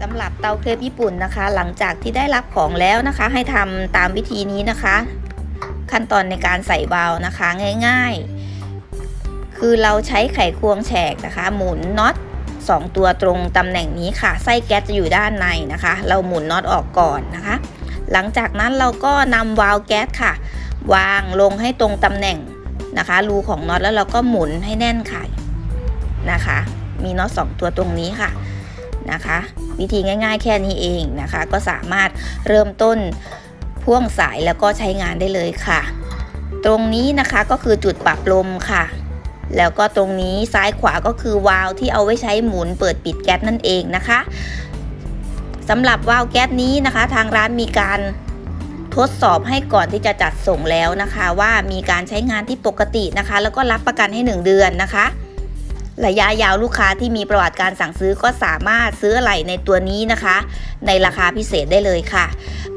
สำหรับเตาเครปญี่ปุ่นนะคะ หลังจากที่ได้รับของแล้วนะคะ ให้ทำตามวิธีนี้นะคะ ขั้นตอนในการใส่วาล์วนะคะง่าย ๆ คือเราใช้ไขควงแฉกนะคะ หมุนน็อต2 ตัวตรงตำแหน่งนี้ค่ะ ไส้แก๊สจะอยู่ด้านในนะคะ เราหมุนน็อตออกก่อนนะคะ หลังจากนั้นเราก็นำวาล์วแก๊สค่ะ วางลงให้ตรงตำแหน่งนะคะ รูของน็อตแล้วเราก็หมุนให้แน่นค่ะนะคะ มีน็อตสองตัวตรงนี้ค่ะ นะคะ วิธีง่ายๆแค่นี้เองนะคะ ก็สามารถเริ่มต้นพ่วงสายแล้วก็ใช้งานได้เลยค่ะ ตรงนี้นะคะก็คือจุดปรับลมค่ะ แล้วก็ตรงนี้ซ้ายขวาก็คือวาล์วที่เอาไว้ใช้หมุนเปิดปิดแก๊สนั่นเองนะคะสำหรับวาล์วแก๊สนี้นะคะ ทางร้านมีการทดสอบให้ก่อนที่จะจัดส่งแล้วนะคะ ว่ามีการใช้งานที่ปกตินะคะ แล้วก็รับประกันให้ 1 เดือนนะคะ ระยะยาวลูกค้าที่มีประวัติการสั่งซื้อก็สามารถซื้ออะไหล่ในตัวนี้นะคะ ในราคาพิเศษได้เลยค่ะ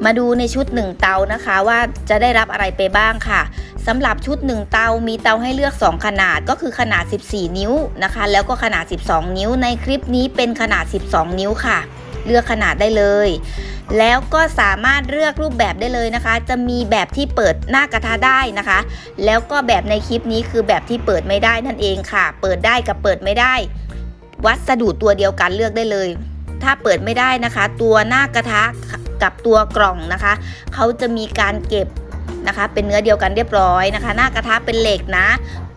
มาดูในชุด 1 เตานะคะว่าจะได้รับอะไรไปบ้างค่ะสำหรับชุด 1 เตา มีเตาให้เลือก 2 ขนาดก็คือขนาด 14 นิ้วนะคะ แล้วก็ขนาด 12 นิ้วในคลิปนี้เป็นขนาด 12 นิ้วค่ะ เลือกขนาดได้เลย แล้วก็สามารถเลือกรูปแบบได้เลยนะคะ จะมีแบบที่เปิดหน้ากระทะได้นะคะ แล้วก็แบบในคลิปนี้คือแบบที่เปิดไม่ได้นั่นเองค่ะ เปิดได้กับเปิดไม่ได้ วัสดุตัวเดียวกันเลือกได้เลย ถ้าเปิดไม่ได้นะคะ ตัวหน้ากระทะกับตัวกล่องนะคะเขาจะมีการเก็บนะคะ เป็นเนื้อเดียวกันเรียบร้อยนะคะ หน้ากระทะเป็นเหล็กนะ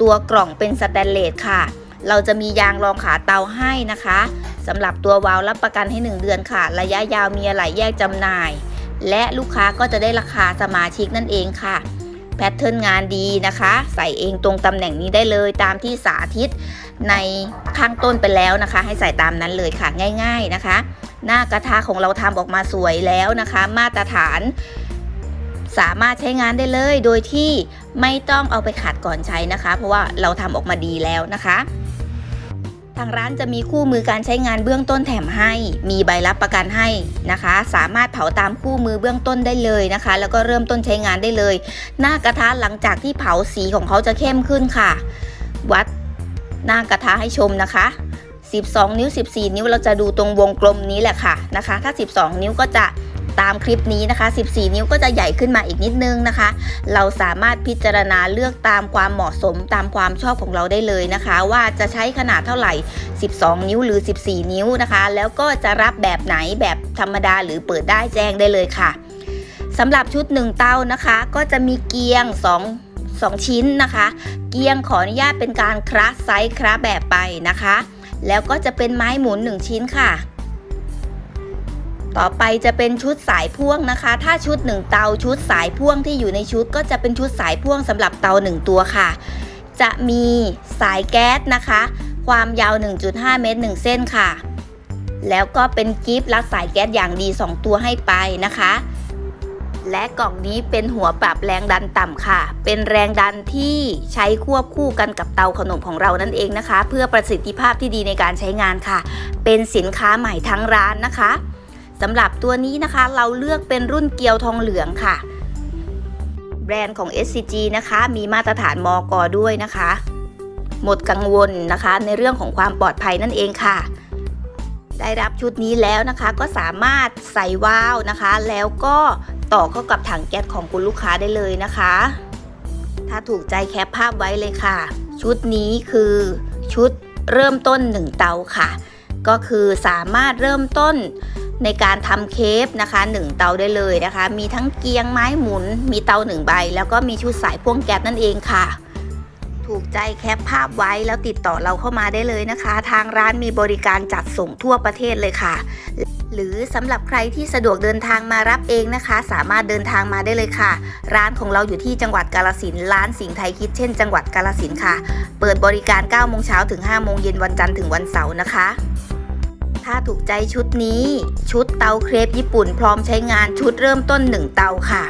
ตัวกล่องเป็นสแตนเลสค่ะ เราจะมียางรองขาเตาให้นะคะสำหรับตัววาล์วรับประกันให้ 1 เดือนค่ะ ระยะยาวมีอะไรแยกจำหน่าย และลูกค้าก็จะได้ราคาสมาชิกนั่นเองค่ะแพทเทิร์นงานดีนะคะ ใส่เองตรงตำแหน่งนี้ได้เลยตามที่สาธิตในข้างต้นไปแล้วนะคะ ให้ใส่ตามนั้นเลยค่ะง่าย ๆนะคะ หน้ากระทะของเราทำออกมาสวยแล้วนะคะ มาตรฐานสามารถใช้งานได้เลยโดยที่ไม่ต้องเอาไปขัดก่อนใช้นะคะ เพราะว่าเราทำออกมาดีแล้วนะคะ ทางร้านจะมีคู่มือการใช้งานเบื้องต้นแถมให้ มีใบรับประกันให้นะคะ สามารถเผาตามคู่มือเบื้องต้นได้เลยนะคะ แล้วก็เริ่มต้นใช้งานได้เลย หน้ากระทะหลังจากที่เผาสีของเขาจะเข้มขึ้นค่ะ วัดหน้ากระทะให้ชมนะคะ 12 นิ้ว 14 นิ้วเราจะดูตรงวงกลมนี้แหละค่ะนะคะ ถ้า 12 นิ้วก็จะ ตามคลิปนี้นะคะ 14 นิ้วก็จะใหญ่ขึ้นมาอีกนิดนึงนะคะ เราสามารถพิจารณาเลือกตามความเหมาะสมตามความชอบของเราได้เลยนะคะ ว่าจะใช้ขนาดเท่าไหร่ 12 นิ้วหรือ 14 นิ้วนะคะ แล้วก็จะรับแบบไหนแบบธรรมดาหรือเปิดได้แจ้งได้เลยค่ะสำหรับชุด 1 เต้านะคะ ก็จะมีเกียง 2 2 ชิ้นนะคะ เกียงขออนุญาตเป็นการคราสไซส์คราแบบไปนะคะ แล้วก็จะเป็นไม้หมุน 1 ชิ้นค่ะ ต่อไปจะเป็นชุดสายพ่วงนะคะ ถ้าชุด 1 เตาชุดสายพ่วงที่อยู่ในชุดก็จะเป็นชุดสายพ่วงสำหรับเตา 1 ตัวค่ะ จะมีสายแก๊สนะคะ ความยาว 1.5 เมตร 1 เส้นค่ะ แล้วก็เป็นกิฟต์รัดสายแก๊สอย่างดี 2 ตัวให้ไปนะคะ และกล่องนี้เป็นหัวปรับแรงดันต่ำค่ะ เป็นแรงดันที่ใช้ควบคู่กันกับเตาขนมของเรานั่นเองนะคะ เพื่อประสิทธิภาพที่ดีในการใช้งานค่ะ เป็นสินค้าใหม่ทั้งร้านนะคะ สำหรับตัวนี้นะคะเราเลือกเป็นรุ่นเกียวทองเหลืองค่ะ แบรนด์ของ SCG นะคะ มีมาตรฐานมอกอด้วยนะคะ หมดกังวลนะคะ ในเรื่องของความปลอดภัยนั่นเองค่ะ ได้รับชุดนี้แล้วนะคะก็สามารถใส่วาล์วนะคะ แล้วก็ต่อเข้ากับถังแก๊สของคุณลูกค้าได้เลยนะคะ ถ้าถูกใจแคปภาพไว้เลยค่ะ ชุดนี้คือชุดเริ่มต้น 1 เตาค่ะ ก็คือสามารถเริ่มต้น ในการทำเคฟนะคะ1เตาได้เลยนะคะ มีทั้งเกียงไม้หมุน มีเตา1ใบ แล้วก็มีชุดสายพ่วงแก๊สนั่นเองค่ะ ถูกใจแคปภาพไว้แล้วติดต่อเราเข้ามาได้เลยนะคะ ทางร้านมีบริการจัดส่งทั่วประเทศเลยค่ะ หรือสำหรับใครที่สะดวกเดินทางมารับเองนะคะ สามารถเดินทางมาได้เลยค่ะ ร้านของเราอยู่ที่จังหวัดกาลสินร้านสิงห์ไทยคิดเช่น จังหวัดกาลสินค่ะ เปิดบริการ9โมงเช้าถึง5โมงเย็นวันจันทร์ถึงวันเสาร์นะคะ ถ้าถูกใจชุดนี้ ชุดเตาเครปญี่ปุ่นพร้อมใช้งานชุดเริ่มต้น 1 เตาค่ะ